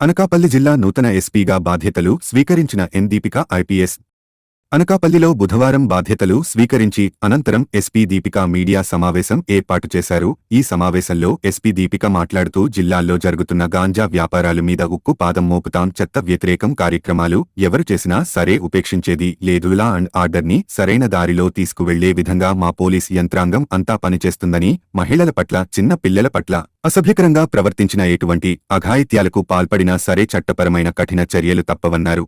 అనకాపల్లి జిల్లా నూతన ఎస్పీగా బాధ్యతలు స్వీకరించిన ఎన్ దీపిక ఐపీఎస్ అనకాపల్లిలో బుధవారం బాధ్యతలు స్వీకరించి అనంతరం ఎస్పీ దీపిక మీడియా సమావేశం ఏర్పాటు చేశారు. ఈ సమావేశంలో ఎస్పీ దీపిక మాట్లాడుతూ జిల్లాల్లో జరుగుతున్న గాంజా వ్యాపారాలు మీద ఉక్కు పాదం మోపుతాం చెత్త వ్యతిరేకం కార్యక్రమాలు ఎవరు చేసినా సరే ఉపేక్షించేది లేదు. లా అండ్ ఆర్డర్ని సరైన దారిలో తీసుకువెళ్ళే విధంగా మా పోలీస్ యంత్రాంగం అంతా పనిచేస్తుందని మహిళల పట్ల చిన్న పిల్లల పట్ల అసభ్యకరంగా ప్రవర్తించిన ఎటువంటి అఘాయిత్యాలకు పాల్పడినా సరే చట్టపరమైన కఠిన చర్యలు తప్పవన్నారు.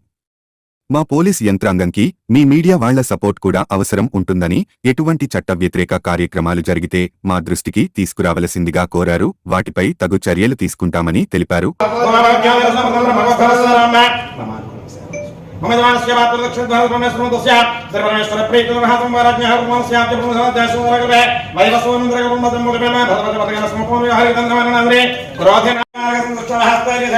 మా పోలీస్ యంత్రాంగంకి మీ మీడియా వాళ్ళ సపోర్ట్ కూడా అవసరం ఉంటుందని ఎటువంటి చట్ట వ్యతిరేక కార్యక్రమాలు జరిగితే మా దృష్టికి తీసుకురావలసిందిగా కోరారు. వాటిపై తగు చర్యలు తీసుకుంటామని తెలిపారు.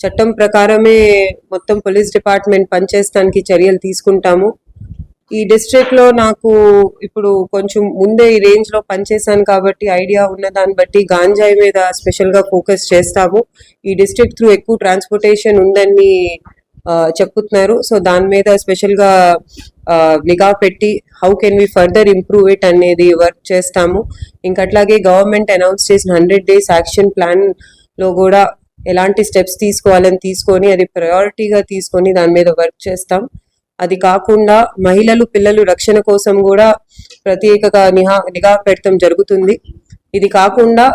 చట్టం ప్రకారమే మొత్తం పోలీస్ డిపార్ట్మెంట్ పనిచేయడానికి చర్యలు తీసుకుంటాము. ఈ డిస్ట్రిక్ట్లో నాకు ఇప్పుడు కొంచెం ముందే ఈ రేంజ్లో పనిచేశాను కాబట్టి ఐడియా ఉన్న దాన్ని బట్టి గాంజాయి మీద స్పెషల్గా ఫోకస్ చేస్తాము. ఈ డిస్ట్రిక్ట్ త్రూ ఎక్కువ ట్రాన్స్పోర్టేషన్ ఉందని చెప్తున్నారు సో దాని మీద స్పెషల్గా నిఘా పెట్టి how can we further improve it అనేది వర్క్ చేస్తాము. ఇంకట్లాగే గవర్నమెంట్ అనౌన్స్ చేసిన హండ్రెడ్ డేస్ యాక్షన్ ప్లాన్లో కూడా ఎలాంటి స్టెప్స్ తీసుకోవాలని తీసుకొని అది ప్రయారిటీగా తీసుకొని దాని మీద వర్క్ చేస్తాం. అది కాకుండా మహిళలు పిల్లలు రక్షణ కోసం కూడా ప్రత్యేకగా నిహా నిఘా పెడతాం జరుగుతుంది. ఇది కాకుండా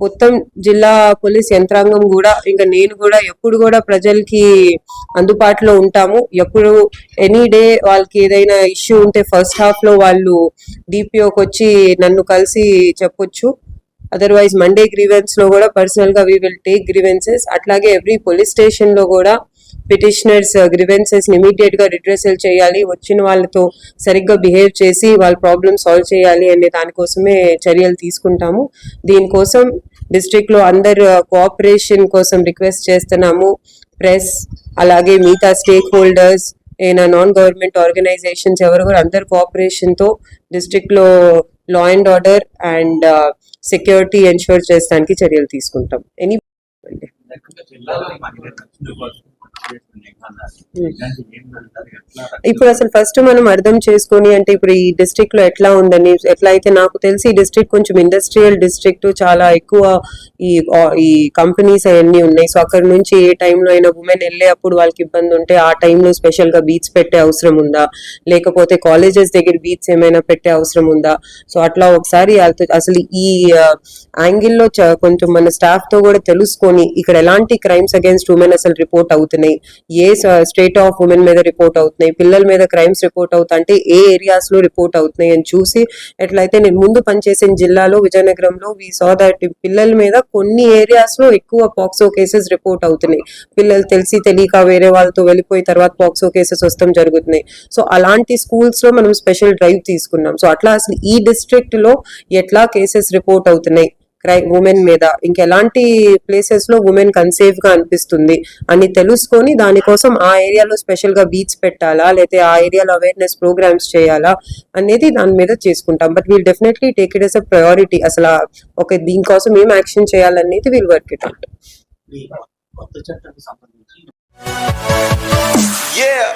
మొత్తం జిల్లా పోలీస్ యంత్రాంగం కూడా ఇంకా నేను కూడా ఎప్పుడు కూడా ప్రజలకి అందుబాటులో ఉంటాము. ఎప్పుడు ఎనీ డే వాళ్ళకి ఏదైనా ఇష్యూ ఉంటే ఫస్ట్ హాఫ్లో వాళ్ళు డిపిఓకి వచ్చి నన్ను కలిసి చెప్పొచ్చు. అదర్వైజ్ మండే గ్రీవెన్స్లో కూడా పర్సనల్గా వీ విల్ టేక్ గ్రీవెన్సెస్ అట్లాగే ఎవ్రీ పోలీస్ స్టేషన్లో కూడా పిటిషనర్స్ గ్రివెన్సెస్ ఇమీడియట్గా రిడ్రెసల్ చేయాలి. వచ్చిన వాళ్ళతో సరిగ్గా బిహేవ్ చేసి వాళ్ళ ప్రాబ్లమ్ సాల్వ్ చేయాలి అనే దానికోసమే చర్యలు తీసుకుంటాము. దీనికోసం డిస్ట్రిక్ట్లో అందరు కోఆపరేషన్ uh, కోసం రిక్వెస్ట్ చేస్తున్నాము. ప్రెస్ అలాగే మిగతా స్టేక్ హోల్డర్స్ ఏమైనా నాన్ గవర్నమెంట్ ఆర్గనైజేషన్స్ ఎవరు కూడా అందరు కోఆపరేషన్తో తో లో law and order and security ensure చేసడానికి చర్యలు తీసుకుంటాం. ఎనీ ఇప్పుడు అసలు ఫస్ట్ మనం అర్థం చేసుకొని అంటే ఇప్పుడు ఈ డిస్ట్రిక్ట్లో ఎట్లా ఉందని ఎట్లా అయితే నాకు తెలిసి ఈ డిస్ట్రిక్ట్ కొంచెం ఇండస్ట్రియల్ డిస్ట్రిక్ట్ చాలా ఎక్కువ ఈ ఈ కంపెనీస్ అవన్నీ ఉన్నాయి. సో అక్కడ నుంచి ఏ టైంలో అయినా ఉమెన్ వెళ్ళే అప్పుడు వాళ్ళకి ఇబ్బంది ఉంటే ఆ టైంలో స్పెషల్గా బీచ్ పెట్టే అవసరం ఉందా? లేకపోతే కాలేజెస్ దగ్గర బీచ్ ఏమైనా పెట్టే అవసరం ఉందా? సో అట్లా ఒకసారి వాళ్ళతో అసలు ఈ యాంగిల్లో కొంచెం మన స్టాఫ్తో కూడా తెలుసుకొని ఇక్కడ ఎలాంటి క్రైమ్స్ అగేన్స్ట్ ఉమెన్ అసలు రిపోర్ట్ అవుతున్నాయి? ఏ స్టేట్ ఆఫ్ ఉమెన్ మీద రిపోర్ట్ అవుతున్నాయి. పిల్లల మీద క్రైమ్స్ రిపోర్ట్ అవుతుంటే ఏ ఏరియాస్లో రిపోర్ట్ అవుతున్నాయి అని చూసి ఎట్లయితే నేను ముందు పనిచేసిన జిల్లాలో విజయనగరంలో వి సో దట్ పిల్లల మీద కొన్ని ఏరియాస్లో ఎక్కువ పాక్సో కేసెస్ రిపోర్ట్ అవుతున్నాయి. పిల్లలు తెలిసి తెలియక వేరే వాళ్ళతో వెళ్ళిపోయి తర్వాత పాక్సో కేసెస్ వస్తాం జరుగుతున్నాయి. సో అలాంటి స్కూల్స్లో మనం స్పెషల్ డ్రైవ్ తీసుకున్నాం. సో అట్లా అసలు ఈ డిస్ట్రిక్ట్లో ఎట్లా కేసెస్ రిపోర్ట్ అవుతున్నాయి? క్రై ఉమెన్ మీద. ఇంకెలాంటి ప్లేసెస్లో ఉమెన్ కన్సేఫ్గా అనిపిస్తుంది అని తెలుసుకొని దానికోసం ఆ ఏరియాలో స్పెషల్గా బీచ్ పెట్టాలా లేకపోతే ఆ ఏరియాలో అవేర్నెస్ ప్రోగ్రామ్స్ చేయాలా అనేది దాని మీద చేసుకుంటాం. But we'll definitely take it as a priority అసలు ఒక దీనికోసం ఏం యాక్షన్ చేయాలనేది we'll work it out Yeah.